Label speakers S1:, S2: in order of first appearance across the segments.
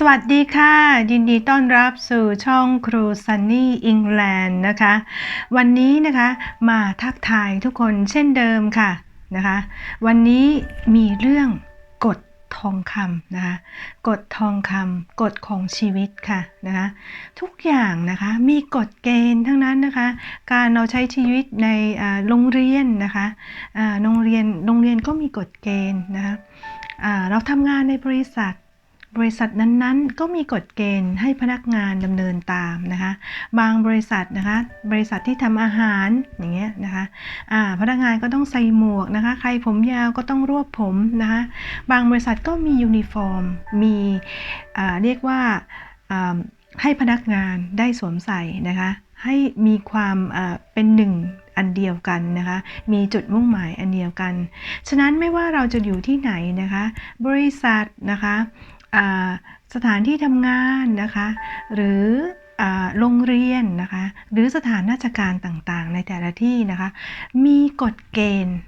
S1: สวัสดีค่ะ ยินดีต้อนรับสู่ช่องครูซันนี่อิงแลนด์นะคะ วันนี้นะคะมาทักทายทุกคนเช่นเดิมค่ะนะคะ วันนี้มีเรื่องกฎทองคำนะคะกฎทองคำกฎของชีวิตค่ะนะคะทุกอย่างนะคะมีกฎเกณฑ์ทั้งนั้นนะคะ การเราใช้ชีวิตในโรงเรียนนะคะโรงเรียนโรงเรียนก็มีกฎเกณฑ์นะคะเราทำงานในบริษัท บริษัทนั้นๆ ก็มีกฎเกณฑ์ให้พนักงานดำเนินตามนะคะ บางบริษัทนะคะ บริษัทที่ทำอาหารอย่างเงี้ยนะคะอ่าพนักงานก็ต้องใส่หมวกนะคะ ใครผมยาวก็ต้องรวบผมนะคะ บางบริษัทก็มียูนิฟอร์ม มีเรียกว่าให้พนักงานได้สวมใส่นะคะ ให้มีความเป็นหนึ่งอันเดียวกันนะคะ มีจุดมุ่งหมายอันเดียวกัน ฉะนั้นไม่ว่าเราจะอยู่ที่ไหนนะคะ บริษัทนะคะ สถานที่ทำงานนะคะ หรือโรงเรียนนะคะหรือสถานราชการต่างๆ ในแต่ละที่นะคะ มีกฎเกณฑ์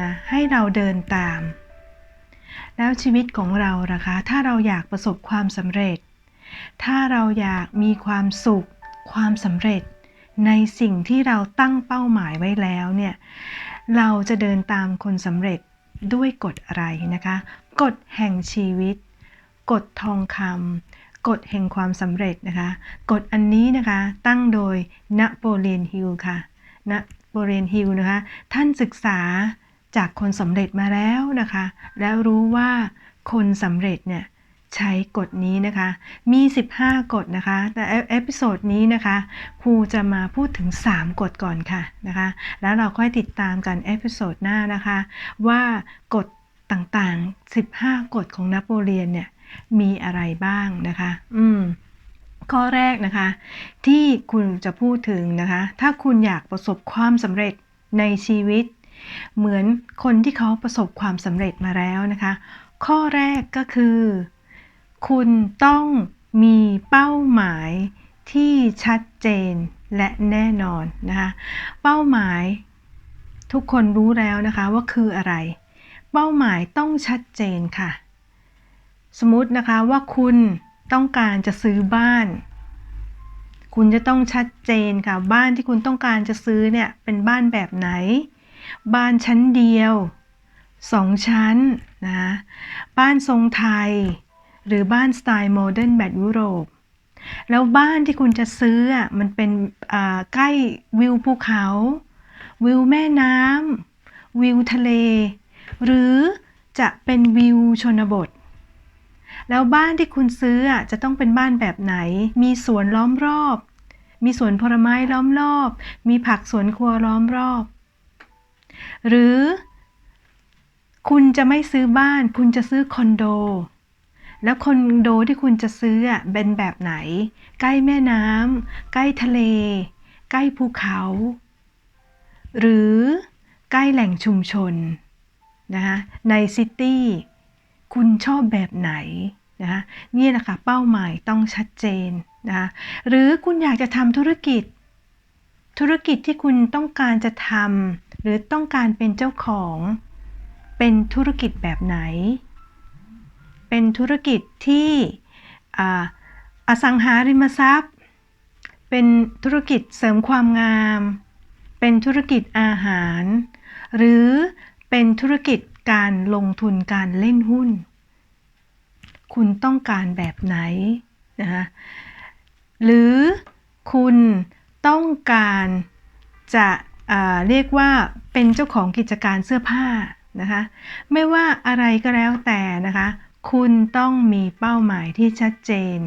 S1: นะให้เราเดินตาม แล้วชีวิตของเรานะคะ ถ้าเราอยากประสบความสำเร็จ ถ้าเราอยากมีความสุขความสำเร็จ ในสิ่งที่เราตั้งเป้าหมายไว้แล้วเนี่ยเราจะเดินตามคนสำเร็จด้วยกฎอะไรนะคะ กฎแห่งชีวิต กฎทองคำกฎแห่งความสำเร็จนะคะกฎอันนี้นะคะตั้งโดยนโปเลียนฮิลค่ะนโปเลียนฮิลนะคะท่านศึกษาจากคนสำเร็จมาแล้วนะคะ แล้วรู้ว่าคนสำเร็จเนี่ยใช้กฎนี้นะคะ มี 15 กฎนะคะ แต่เอพิโซดนี้นะคะ ครูจะมาพูดถึง 3 กฎก่อนค่ะนะคะ แล้วเราค่อยติดตามกันเอพิโซดหน้านะคะ ว่ากฎต่างๆ 15 กฎของนโปเลียนเนี่ย มีอะไรบ้างนะคะ อืม ข้อแรกนะคะ ที่คุณจะพูดถึงนะคะ ถ้าคุณอยากประสบความสำเร็จในชีวิต เหมือนคนที่เขาประสบความสำเร็จมาแล้วนะคะ ข้อแรกก็คือ คุณต้องมีเป้าหมายที่ชัดเจนและแน่นอนนะคะ เป้าหมายทุกคนรู้แล้วนะคะว่าคืออะไร เป้าหมายต้องชัดเจนค่ะ สมมตินะคะว่าคุณต้องการจะซื้อบ้าน คุณจะต้องชัดเจนค่ะ บ้านที่คุณต้องการจะซื้อเนี่ยเป็นบ้านแบบไหน บ้านชั้นเดียวสองชั้นนะบ้านทรงไทย หรือบ้านสไตล์โมเดิร์นแบบยุโรป แล้วบ้านที่คุณจะซื้ออะมันเป็นใกล้วิวภูเขา วิวแม่น้ำวิวทะเล หรือจะเป็นวิวชนบท แล้วบ้านที่คุณซื้อจะต้องเป็นบ้านแบบไหน มีสวนล้อมรอบ มีสวนผลไม้ล้อมรอบ มีผักสวนครัวล้อมรอบ หรือคุณจะไม่ซื้อบ้าน คุณจะซื้อคอนโด แล้วคอนโดที่คุณจะซื้อเป็นแบบไหน ใกล้แม่น้ำใกล้ทะเล ใกล้ภูเขา หรือใกล้แหล่งชุมชนนะคะในซิตี้ คุณชอบแบบไหน นะคะนี่แหละค่ะเป้าหมายต้องชัดเจนนะคะหรือคุณอยากจะทำธุรกิจ ธุรกิจที่คุณต้องการจะทำหรือต้องการเป็นเจ้าของ เป็นธุรกิจแบบไหน เป็นธุรกิจที่อ่าอสังหาริมทรัพย์ เป็นธุรกิจเสริมความงาม เป็นธุรกิจอาหาร หรือเป็นธุรกิจการลงทุนการเล่นหุ้น คุณต้องการแบบไหนนะคะหรือคุณต้องการจะเรียกว่าเป็นเจ้าของกิจการเสื้อผ้านะคะไม่ว่าอะไรก็แล้วแต่นะคะคุณต้องมีเป้าหมายที่ชัดเจน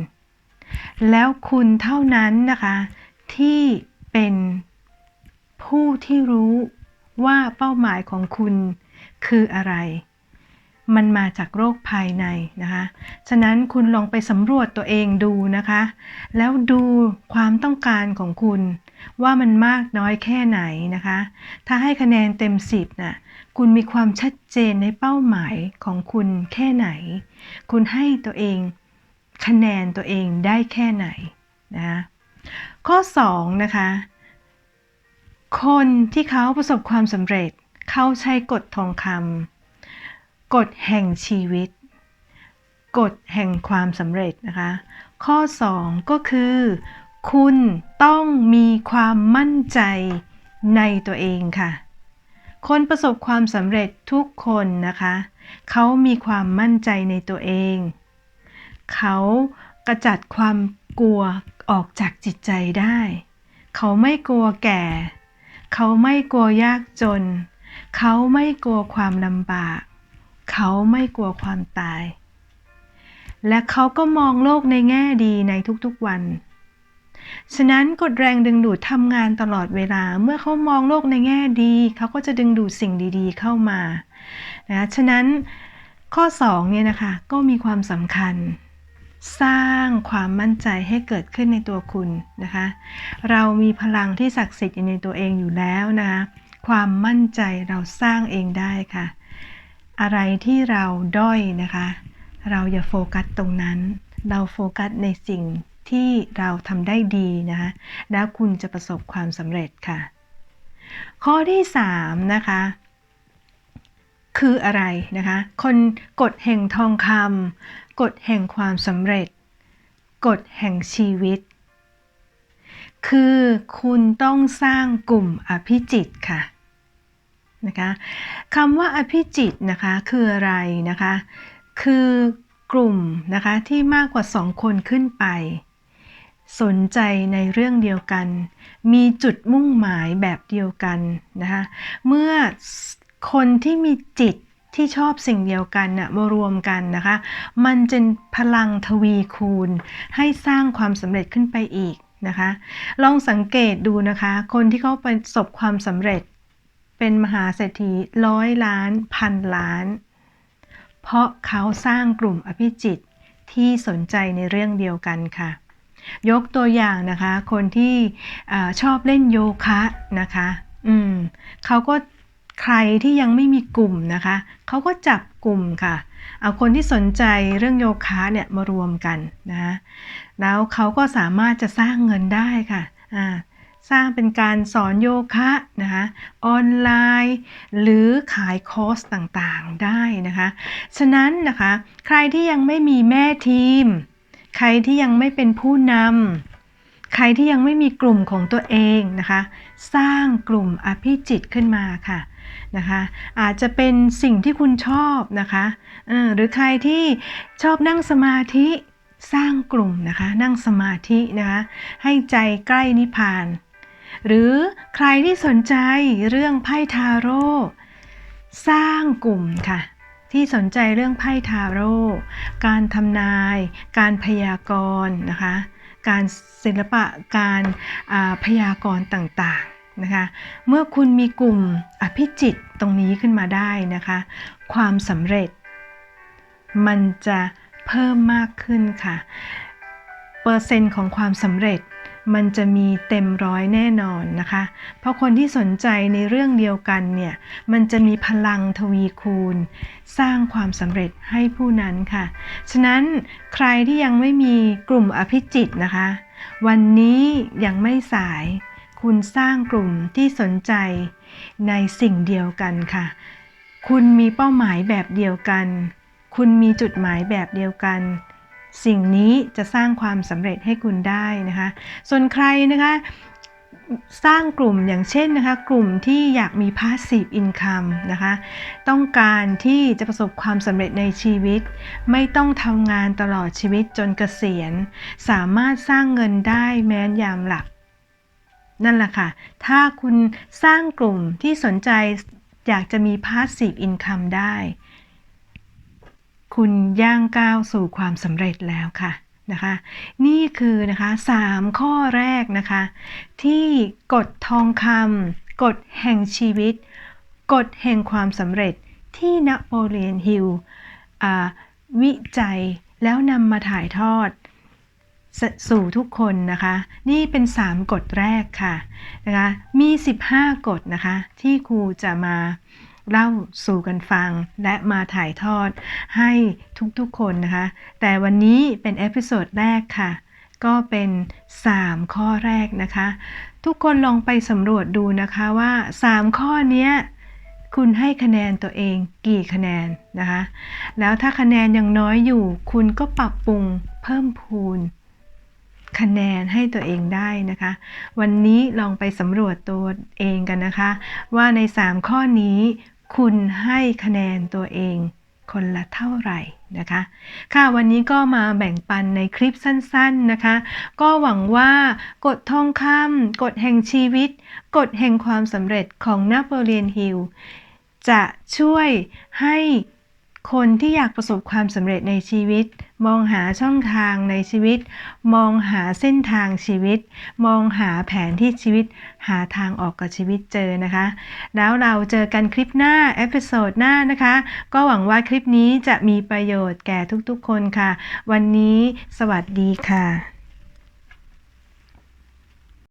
S1: แล้วคุณเท่านั้นนะคะที่เป็นผู้ที่รู้ว่าเป้าหมายของคุณคืออะไร มันมาจากโรคภายในนะคะ ฉะนั้นคุณลองไปสำรวจตัวเองดูนะคะ แล้วดูความต้องการของคุณ ว่ามันมากน้อยแค่ไหนนะคะ ถ้าให้คะแนนเต็ม 10น่ะคุณมีความชัดเจนในเป้าหมายของคุณแค่ไหน คุณให้ตัวเองคะแนนตัวเองได้แค่ไหนนะข้อ 2 นะคะ คนที่เขาประสบความสำเร็จเขาใช้กฎทองคำ กฎแห่งชีวิต กฎแห่งความสำเร็จนะคะ ข้อ 2 ก็คือ คุณต้องมีความมั่นใจในตัวเองค่ะ คนประสบความสำเร็จทุกคนนะคะ เขามีความมั่นใจในตัวเอง เขากระจัดความกลัวออกจากจิตใจได้ เขาไม่กลัวแก่ เขาไม่กลัวยากจน เขาไม่กลัวความลำบาก เขาไม่กลัวความตาย และเขาก็มองโลกในแง่ดีในทุกๆวัน ฉะนั้นกฎแรงดึงดูดทำงานตลอดเวลา เมื่อเขามองโลกในแง่ดี เขาก็จะดึงดูดสิ่งดีๆเข้ามา นะ ฉะนั้นข้อ2เนี่ยนะคะก็มีความสำคัญ สร้างความมั่นใจให้เกิดขึ้นในตัวคุณนะคะ เรามีพลังที่ศักดิ์สิทธิ์อยู่ในตัวเองอยู่แล้วนะคะความมั่นใจเราสร้างเองได้ค่ะ อะไรที่เราด้อยนะคะ เราอย่าโฟกัสตรงนั้น เราโฟกัสในสิ่งที่เราทำได้ดีนะคะ แล้วคุณจะประสบความสำเร็จค่ะ ข้อที่3นะคะคืออะไรนะคะ คนกฎแห่งทองคำกฎแห่งความสำเร็จ กฎแห่งชีวิต คือคุณต้องสร้างกลุ่มอภิจิตค่ะ นะคะคำว่าอภิจิตนะคะคืออะไรนะคะ คือกลุ่มนะคะที่มากกว่าสองคนขึ้นไป สนใจในเรื่องเดียวกัน มีจุดมุ่งหมายแบบเดียวกันนะคะเมื่อคนที่มีจิตที่ชอบสิ่งเดียวกันนะมารวมกันนะคะ มันจะพลังทวีคูณ ให้สร้างความสำเร็จขึ้นไปอีกนะคะ ลองสังเกตดูนะคะ คนที่เขาประสบความสำเร็จ เป็นมหาเศรษฐีร้อยล้านพันล้าน เพราะเขาสร้างกลุ่มอภิจิตที่สนใจในเรื่องเดียวกันค่ะ ยกตัวอย่างนะคะ คนที่ชอบเล่นโยคะนะคะ อืมเขาก็ใครที่ยังไม่มีกลุ่มนะคะ เขาก็จับกลุ่มค่ะ เอาคนที่สนใจเรื่องโยคะเนี่ยมารวมกันนะ แล้วเขาก็สามารถจะสร้างเงินได้ค่ะ อ่า สร้างเป็นการสอนโยคะนะคะออนไลน์ หรือขายคอร์สต่างๆได้นะคะ ฉะนั้นนะคะใครที่ยังไม่มีแม่ทีม ใครที่ยังไม่เป็นผู้นำใครที่ยังไม่มีกลุ่มของตัวเองนะคะ สร้างกลุ่มอภิจิตขึ้นมาค่ะนะคะอาจจะเป็นสิ่งที่คุณชอบนะคะหรือใครที่ชอบนั่งสมาธิสร้างกลุ่มนะคะ นั่งสมาธินะคะ ให้ใจใกล้นิพพาน หรือใครที่สนใจเรื่องไพ่ทาโร่สร้างกลุ่มค่ะ ที่สนใจเรื่องไพ่ทาโร่การทำนาย การพยากรณ์นะคะ การศิลปะการพยากรณ์ต่างๆนะคะ เมื่อคุณมีกลุ่มอภิจิตตรงนี้ขึ้นมาได้นะคะ ความสำเร็จ มันจะเพิ่มมากขึ้นค่ะ เปอร์เซ็นต์ของความสำเร็จ มันจะมีเต็มร้อยแน่นอนนะคะ เพราะคนที่สนใจในเรื่องเดียวกันเนี่ยมันจะมีพลังทวีคูณ สร้างความสำเร็จให้ผู้นั้นค่ะ ฉะนั้นใครที่ยังไม่มีกลุ่มอภิจิตนะคะ วันนี้ยังไม่สาย คุณสร้างกลุ่มที่สนใจในสิ่งเดียวกันค่ะ คุณมีเป้าหมายแบบเดียวกัน คุณมีจุดหมายแบบเดียวกัน สิ่งนี้จะสร้างความสำเร็จให้คุณได้นะคะ ส่วนใครนะคะสร้างกลุ่มอย่างเช่นนะคะกลุ่มที่อยากมี passive income นะคะต้องการที่จะประสบความสำเร็จในชีวิต ไม่ต้องทำงานตลอดชีวิตจนเกษียณ สามารถสร้างเงินได้แม้นยามหลับนั่นแหละค่ะ ถ้าคุณสร้างกลุ่มที่สนใจอยากจะมี passive income ได้ คุณย่างก้าวสู่ความสำเร็จแล้วค่ะนะคะนี่คือนะคะ3ข้อแรกนะคะ ที่กฎทองคำกฎแห่งชีวิต กฎแห่งความสำเร็จที่นโปเลียนฮิลวิจัยแล้วนำมาถ่ายทอดสู่ทุกคนนะคะ นี่เป็น 3กฎแรกค่ะนะคะมี 15 กฎนะคะ ที่ครูจะมา เล่าสู่กันฟัง และมาถ่ายทอดให้ทุกๆคนนะคะ แต่วันนี้เป็นเอพิโซดแรกค่ะ ก็เป็น 3 ข้อแรกนะคะ ทุกคนลองไปสำรวจดูนะคะว่า 3 ข้อนี้คุณให้คะแนนตัวเองกี่คะแนนนะคะ แล้วถ้าคะแนนยังน้อยอยู่ คุณก็ปรับปรุงเพิ่มพูน คะแนนให้ตัวเองได้นะคะ วันนี้ลองไปสำรวจตัวเองกันนะคะ ว่าใน 3 ข้อนี้ คุณให้คะแนนตัวเองคนละเท่าไหร่นะคะ ค่ะวันนี้ก็มาแบ่งปันในคลิปสั้นๆนะคะ ก็หวังว่ากฎทองคำกฎแห่งชีวิต กฎแห่งความสำเร็จของนโปเลียนฮิลจะช่วยให้ คนที่อยากประสบความสำเร็จในชีวิต มองหาช่องทางในชีวิต มองหาเส้นทางชีวิต มองหาแผนที่ชีวิต หาทางออกกับชีวิตเจอนะคะ แล้วเราเจอกันคลิปหน้า เอพิโซดหน้านะคะ ก็หวังว่าคลิปนี้จะมีประโยชน์แก่ทุกๆคนค่ะ วันนี้สวัสดีค่ะ